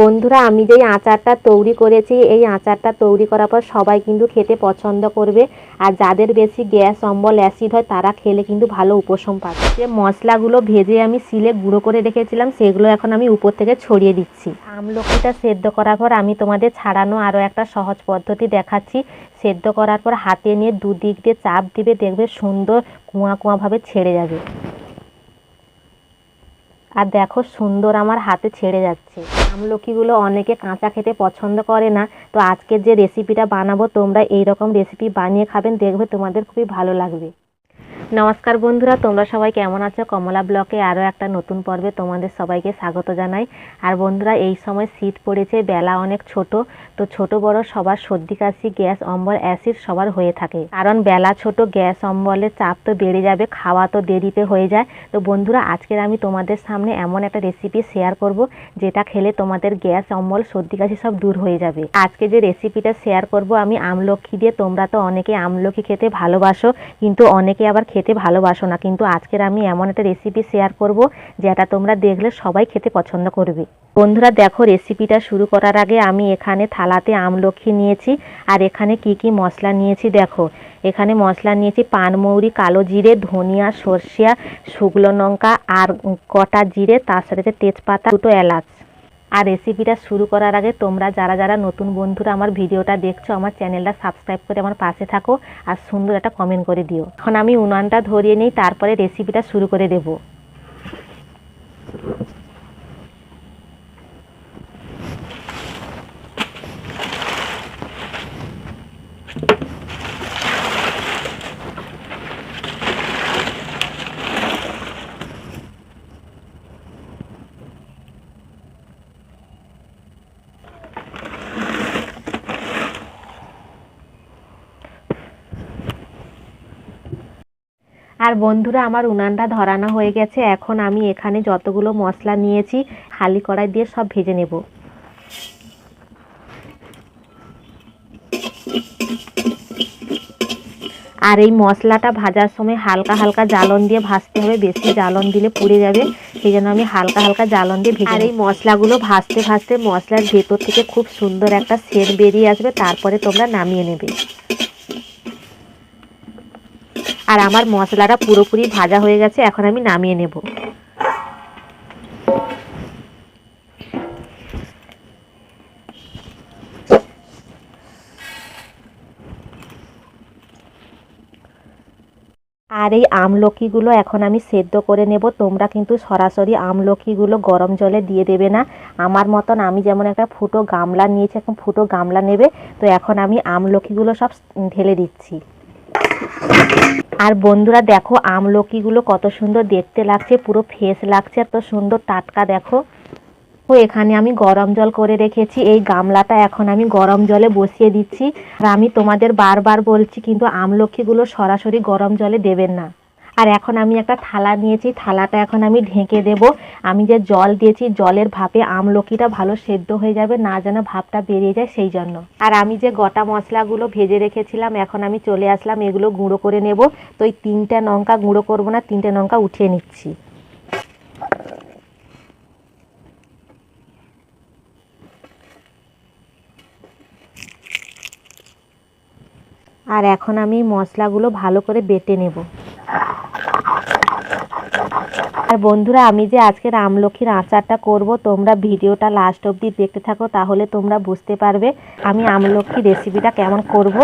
বন্ধুরা, আমি যেই আচারটা তৈরি করেছি, এই আচারটা তৈরি করার পর সবাই কিন্তু খেতে পছন্দ করবে। আর যাদের বেশি গ্যাস, অম্বল, অ্যাসিড হয়, তারা খেলে কিন্তু ভালো উপশম পাবে। যে মশলাগুলো ভেজে আমি সিলে গুঁড়ো করে রেখেছিলাম, সেগুলো এখন আমি উপর থেকে ছড়িয়ে দিচ্ছি। আমলকিটা সেদ্ধ করার পর আমি তোমাদের ছাড়ানো আরও একটা সহজ পদ্ধতি দেখাচ্ছি। সেদ্ধ করার পর হাতে নিয়ে দুদিক দিয়ে চাপ দিবে, দেখবে সুন্দর কুয়া কুয়াভাবে ছেড়ে যাবে। আর দেখো সুন্দর আমার হাতে ছেড়ে যাচ্ছে। আমলকিগুলো অনেকে কাঁচা খেতে পছন্দ করে না। তো আজকের যে রেসিপিটা বানাবো, তোমরা এইরকম রেসিপি বানিয়ে খাবেন দেখবে তোমাদের খুবই ভালো লাগবে। নমস্কার বন্ধুরা, তোমরা সবাই কেমন আছো? কমলা ব্লকে আরও একটা নতুন পর্বে তোমাদের সবাইকে স্বাগত জানাই। আর বন্ধুরা, এই সময় শীত পড়েছে, বেলা অনেক ছোট, তো ছোট বড় সবার সর্দি, কাশি, গ্যাস, অম্বল, অ্যাসিড সবার হয়ে থাকে। কারণ বেলা ছোট, গ্যাস, অম্বলের চাপ তো বেড়ে যাবে, খাওয়া তো দেরিতে হয়ে যায়। তো বন্ধুরা, আজকের আমি তোমাদের সামনে এমন একটা রেসিপি শেয়ার করব, যেটা খেলে তোমাদের গ্যাস, অম্বল, সর্দি, কাশি সব দূর হয়ে যাবে। আজকে যে রেসিপিটা শেয়ার করব আমি আমলকি দিয়ে, তোমরা তো অনেকে আমলক্ষী খেতে ভালোবাসো, কিন্তু অনেকে আবার খেতে ভালোবাসো না, কিন্তু আজকের আমি এমন একটা রেসিপি শেয়ার করব যেটা তোমরা দেখলে সবাই খেতে পছন্দ করবে। বন্ধুরা, দেখো রেসিপিটা শুরু করার আগে আমি এখানে থালাতে আমলকি নিয়েছি, আর এখানে কি কি মশলা নিয়েছি দেখো। এখানে মশলা নিয়েছি পানমৌরি কালো জিরে, ধনিয়া, সর্ষিয়া, শুকনো লঙ্কা, আর কটা জিরে, তার সাথে তেজপাতা, দুটো এলাচ। আর রেসিপিটা শুরু করার আগে তোমরা যারা যারা নতুন বন্ধুরা আমার ভিডিওটা দেখছ, আমার চ্যানেলটা সাবস্ক্রাইব করে আমার পাশে থাকো আর সুন্দর একটা কমেন্ট করে দিও। এখন আমি উনানটা ধরিয়ে নিই, তারপরে রেসিপিটা শুরু করে দেবো। আর বন্ধুরা আমার উনানটা ধরানো হয়ে গেছে। এখন আমি এখানে যতগুলো মশলা নিয়েছি খালি কড়াই দিয়ে সব ভেজে নেব। আর এই মশলাটা ভাজার সময় হালকা হালকা জ্বালন দিয়ে ভাজতে হবে। বেশি জ্বালন দিলে পুড়ে যাবে। সেই জন্য আমি হালকা হালকা জ্বালন দিয়ে ভেজে আর এই মশলাগুলো ভাজতে ভাজতে মশলার ভেতর থেকে খুব সুন্দর একটা সেন্ট বেরিয়ে আসবে। তারপরে তোমরা নামিয়ে নেবে। আর আমার মশলাটা পুরোপুরি ভাজা হয়ে গেছে, এখন আমি নামিয়ে নেব। আর এই আমলকিগুলো এখন আমি সেদ্ধ করে নেব। তোমরা কিন্তু সরাসরি আমলকিগুলো গরম জলে দিয়ে দেবে না। আমার মতন আমি যেমন একটা ফুটো গামলা নিয়েছি, এখন ফুটো গামলা নেবে। তো এখন আমি আমলকিগুলো সব ঢেলে দিচ্ছি। আর বন্ধুরা দেখো, আমলকিগুলো কত সুন্দর দেখতে লাগছে, পুরো ফ্রেশ লাগছে, এত সুন্দর টাটকা দেখো। ও, এখানে আমি গরম জল করে রেখেছি, এই গামলাটা এখন আমি গরম জলে বসিয়ে দিচ্ছি। আর আমি তোমাদের বারবার বলছি, কিন্তু আমলক্ষ্মীগুলো সরাসরি গরম জলে দেবেন না। আর এখন আমি একটা থালা নিয়েছি, থালাটা এখন আমি ঢেকে দেব। আমি যে জল দিয়েছি, জলের ভাপে আমলকিটা ভালো সেদ্ধ হয়ে যাবে, না যেন ভাপটা বেরিয়ে যায় সেই জন্য। আর আমি যে গোটা মশলাগুলো ভেজে রেখেছিলাম, এখন আমি চলে আসলাম, এগুলো গুঁড়ো করে নেব। তো এই তিনটে লঙ্কা গুঁড়ো করব না, তিনটে লঙ্কা উঠিয়ে নিচ্ছি। আর এখন আমি মশলাগুলো ভালো করে বেটে নেব। আর বন্ধুরা, আমি যে আজকের আমলখির আচারটা করব, তোমরা ভিডিওটা লাস্ট অবধি দেখতে থাকো, তাহলে তোমরা বুঝতে পারবে আমি আমলক্ষী রেসিপিটা কেমন করব।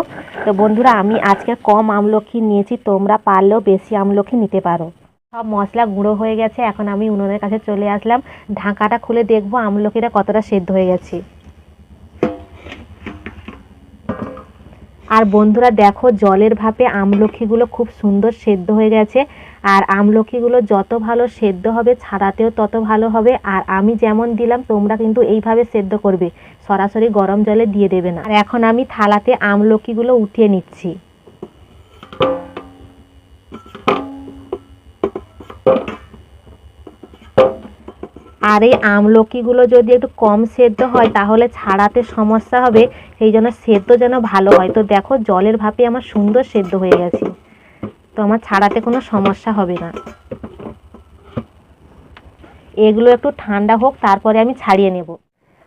তো বন্ধুরা, আমি আজকে কম আমলক্ষী নিয়েছি, তোমরা পারলেও বেশি আমলক্ষী নিতে পারো। সব মশলা গুঁড়ো হয়ে গেছে, এখন আমি উনুনের কাছে চলে আসলাম। ঢাকাটা খুলে দেখব আমলকিটা কতটা সেদ্ধ হয়ে গেছে। আর বন্ধুরা, দেখো জলের ভাপে আমলকিগুলো খুব সুন্দর সেদ্ধ হয়ে গেছে। আর আমলকিগুলো যত ভালো সেদ্ধ হবে, ছাড়াতেও তত ভালো হবে। আর আমি যেমন দিলাম, তোমরা কিন্তু এইভাবে সেদ্ধ করবে। সরাসরি গরম জলে দিয়ে দেবে না। আর এখন আমি থালাতে আমলকিগুলো উঠিয়ে নিচ্ছি। আর এই আমলকিগুলো যদি একটু কম সেদ্ধ হয়, তাহলে ছাড়াতে সমস্যা হবে। সেই জন্য সেদ্ধ যেন ভালো হয়। তো দেখো, জলের ভাপে আমার সুন্দর সেদ্ধ হয়ে গেছে। তো আমার ছাড়াতে কোনো সমস্যা হবে না। এগুলো একটু ঠান্ডা হোক, তারপরে আমি ছাড়িয়ে নেব।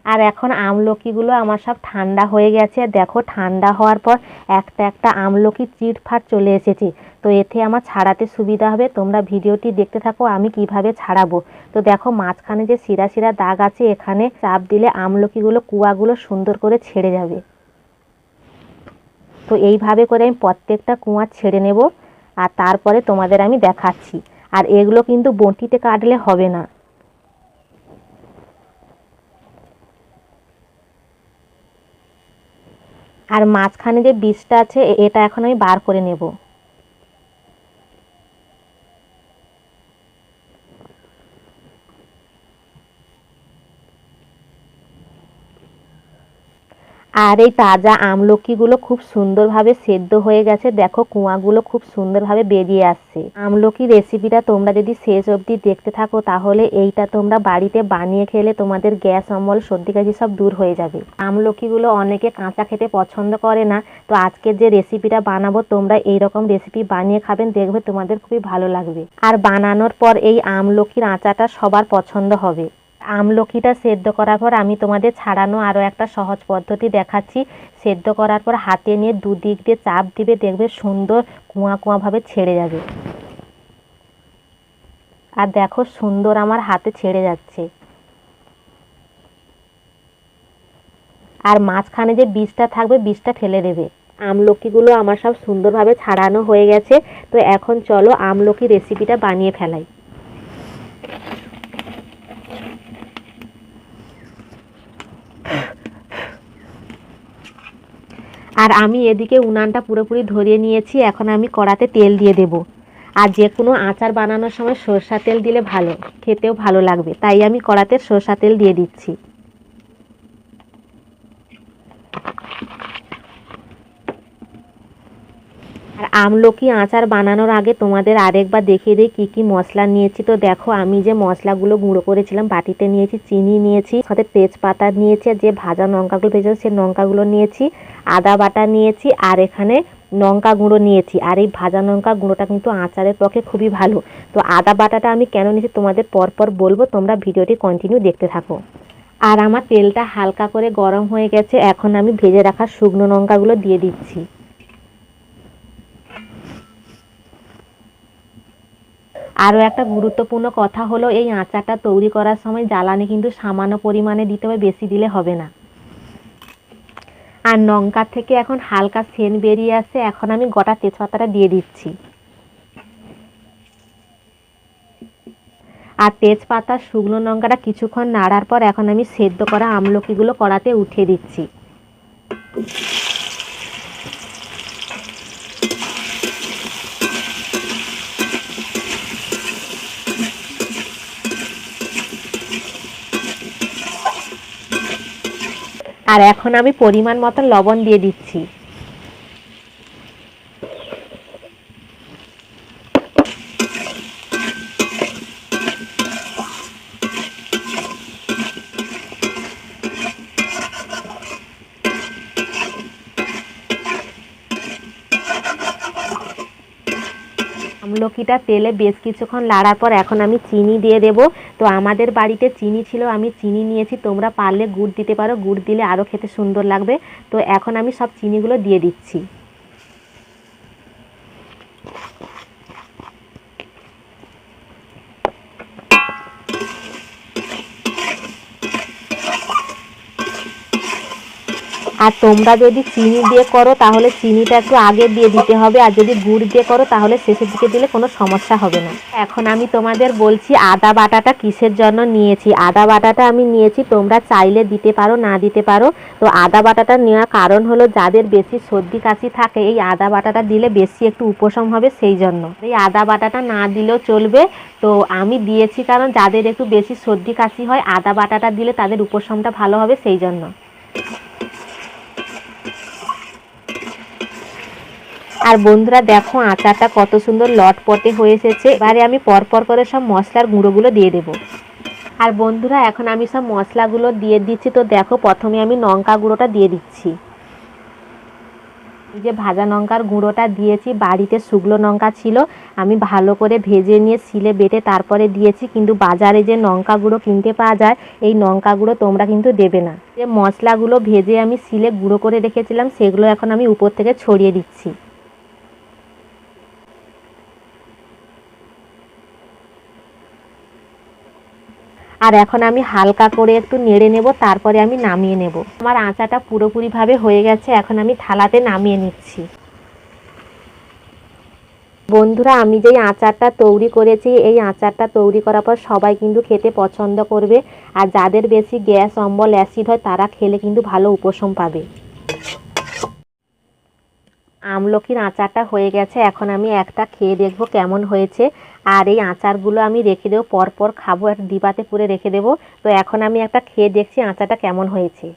আর এখন আমলকিগুলো আমার সব ঠান্ডা হয়ে গেছে। দেখো, ঠান্ডা হওয়ার পর একটা একটা আমলকি চিটফাট চলে এসেছে। তো এতে আমার ছাড়াতে সুবিধা হবে। তোমরা ভিডিওটি দেখতে থাকো, আমি কীভাবে ছাড়াবো। তো দেখো, মাঝখানে যে শিরা শিরা দাগ আছে, এখানে চাপ দিলে আমলকিগুলো, কুয়াগুলো সুন্দর করে ছেড়ে যাবে। তো এইভাবে করে আমি প্রত্যেকটা কুয়া ছেড়ে নেব। আর তারপরে তোমাদের আমি দেখাচ্ছি। আর এগুলো কিন্তু বঁটিতে কাটলে হবে না। আর মাঝখানে যে বীজটা আছে এটা এখন আমি বার করে নেব। আর এই তাজা আমলকিগুলো খুব সুন্দরভাবে সেদ্ধ হয়ে গেছে। দেখো, কুয়াগুলো খুব সুন্দরভাবে বেরিয়ে আসছে। আমলকি রেসিপিটা তোমরা যদি শেষ অবধি দেখতে থাকো, তাহলে এইটা তোমরা বাড়িতে বানিয়ে খেলে তোমাদের গ্যাস, অম্বল, সর্দি, কাশি সব দূর হয়ে যাবে। আমলকিগুলো অনেকে কাঁচা খেতে পছন্দ করে না। তো আজকের যে রেসিপিটা বানাবো, তোমরা এই রকম রেসিপি বানিয়ে খাবেন দেখবে তোমাদের খুবই ভালো লাগবে। আর বানানোর পর এই আমলকির আচাটা সবার পছন্দ হবে। আমলকিটা সেদ্ধ করার পর আমি তোমাদের ছাড়ানো আরও একটা সহজ পদ্ধতি দেখাচ্ছি। সেদ্ধ করার পর হাতে নিয়ে দুদিক দিয়ে চাপ দিবে, দেখবে সুন্দর কুয়া কুয়াভাবে ছেড়ে যাবে। আর দেখো সুন্দর আমার হাতে ছেড়ে যাচ্ছে। আর মাঝখানে যে বীজটা থাকবে, বীজটা ফেলে দেবে। আমলকিগুলো আমার সব সুন্দরভাবে ছাড়ানো হয়ে গেছে। তো এখন চলো আমলকি রেসিপিটা বানিয়ে ফেলাই। আর আমি এদিকে উনানটা পুরোপুরি ধরিয়ে নিয়েছি, এখন আমি কড়াতে তেল দিয়ে দেব। আর যে কোনো আচার বানানোর সময় সরষা তেল দিলে ভালো, খেতেও ভালো লাগবে, তাই আমি কড়াতে সরষা তেল দিয়ে দিচ্ছি। আর আমলকি আচার বানানোর আগে তোমাদের আরেকবার দেখিয়ে দিই কী কী মশলা নিয়েছি। তো দেখো, আমি যে মশলাগুলো গুঁড়ো করেছিলাম, বাটিতে নিয়েছি, চিনি নিয়েছি, সাথে তেজপাতা নিয়েছি, আর যে ভাজা লঙ্কাগুলো ভেজেছে সেই লঙ্কাগুলো নিয়েছি, আদা বাটা নিয়েছি, আর এখানে লঙ্কা গুঁড়ো নিয়েছি। আর এই ভাজা লঙ্কা গুঁড়োটা কিন্তু আচারের পক্ষে খুবই ভালো। তো আদা বাটাটা আমি কেন নিয়েছি তোমাদের পরপর বলব, তোমরা ভিডিওটি কন্টিনিউ দেখতে থাকো। আর আমার তেলটা হালকা করে গরম হয়ে গেছে, এখন আমি ভেজে রাখা শুকনো লঙ্কাগুলো দিয়ে দিচ্ছি। আরও একটা গুরুত্বপূর্ণ কথা হলো, এই আচারটা তৈরি করার সময় জ্বালানি কিন্তু সামান্য পরিমাণে দিতে হবে, বেশি দিলে হবে না। আর লঙ্কার থেকে এখন হালকা সেন বেরিয়ে আসে এখন আমি গোটা তেজপাতাটা দিয়ে দিচ্ছি। আর তেজপাতা শুকনো লঙ্কাটা কিছুক্ষণ নাড়ার পর এখন আমি সেদ্ধ করা আমলকিগুলো কড়াতে উঠিয়ে দিচ্ছি। আর এখন আমি পরিমাণ মতো লবণ দিয়ে দিচ্ছি। আমলকিটা তেলে বেশ কিছুক্ষণ লাড়ার পর এখন আমি চিনি দিয়ে দেব। তো আমাদের বাড়িতে চিনি ছিল, আমি চিনি নিয়েছি। তোমরা পারলে গুড় দিতে পারো, গুড় দিলে আরও খেতে সুন্দর লাগবে। তো এখন আমি সব চিনিগুলো দিয়ে দিচ্ছি। আর তোমরা যদি চিনি দিয়ে করো, তাহলে চিনিটা একটু আগে দিয়ে দিতে হবে। আর যদি গুড় দিয়ে করো, তাহলে শেষের দিকে দিলে কোনো সমস্যা হবে না। এখন আমি তোমাদের বলছি, আদা বাটাটা কিসের জন্য নিয়েছি? আদা বাটাটা আমি নিয়েছি, তোমরা চাইলে দিতে পারো, না দিতে পারো। তো আদা বাটাটা নেওয়ার কারণ হলো, যাদের বেশি সর্দি কাশি থাকে, এই আদা বাটাটা দিলে বেশি একটু উপশম হবে সেই জন্য। এই আদা বাটাটা না দিলেও চলবে। তো আমি দিয়েছি কারণ, যাদের একটু বেশি সর্দি কাশি হয়, আদা বাটাটা দিলে তাদের উপশমটা ভালো হবে সেই জন্য। আর বন্ধুরা দেখো আচারটা কত সুন্দর লটপটে হয়ে এসেছে। এবারে আমি পরপর করে সব মশলার গুঁড়োগুলো দিয়ে দেব। আর বন্ধুরা, এখন আমি সব মশলাগুলো দিয়ে দিচ্ছি। তো দেখো, প্রথমে আমি লঙ্কা গুঁড়োটা দিয়ে দিচ্ছি। যে ভাজা লঙ্কার গুঁড়োটা দিয়েছি, বাড়িতে শুকনো লঙ্কা ছিল। আমি ভালো করে ভেজে নিয়ে শিলে বেটে তারপরে দিয়েছি। কিন্তু বাজারে যে লঙ্কা গুঁড়ো কিনতে পাওয়া যায়, এই লঙ্কা গুঁড়ো তোমরা কিন্তু দেবে না। যে মশলাগুলো ভেজে আমি শিলে গুঁড়ো করে রেখেছিলাম, সেগুলো এখন আমি উপর থেকে ছড়িয়ে দিচ্ছি। আর এখন আমি হালকা করে একটু নেড়ে নেব, তারপরে আমি নামিয়ে নেব। আমার আচাটা পুরোপুরিভাবে হয়ে গেছে, এখন আমি থালাতে নামিয়ে নিচ্ছি। বন্ধুরা, আমি যেই আচারটা তৈরি করেছি, এই আচারটা তৈরি করার পর সবাই কিন্তু খেতে পছন্দ করবে। আর যাদের বেশি গ্যাস, অম্বল, অ্যাসিড হয়, তারা খেলে কিন্তু ভালো উপশম পাবে। আমলকির আচারটা হয়ে গেছে, এখন আমি একটা খেয়ে দেখব কেমন হয়েছে। আর এই আচারগুলো আমি রেখে দেবো, পরপর খাব একটা ডিবাতে পুরে রেখে দেবো। তো এখন আমি একটা খেয়ে দেখছি আচারটা কেমন হয়েছে।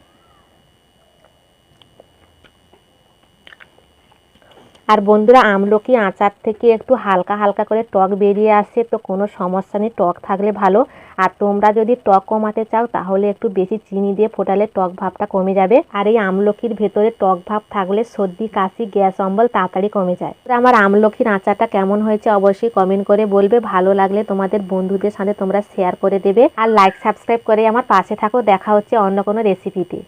আর বন্ধুরা, আমলকি আচার থেকে একটু হালকা হালকা করে টক বেরিয়ে আসছে, তো কোনো সমস্যা নেই, টক থাকলে ভালো। আর তোমরা যদি টক কমাতে চাও, তাহলে একটু বেশি চিনি দিয়ে ফোটালে টক ভাবটা কমে যাবে। আর এই আমলকির ভেতরে টক ভাব থাকলে সর্দি, কাশি, গ্যাস, অম্বল তাড়াতাড়ি কমে যায়। তো আমার আমলকির আচারটা কেমন হয়েছে অবশ্যই কমেন্ট করে বলবে। ভালো লাগলে তোমাদের বন্ধুদের সাথে তোমরা শেয়ার করে দেবে। আর লাইক সাবস্ক্রাইব করে আমার পাশে থাকো। দেখা হচ্ছে অন্য কোনো রেসিপিতে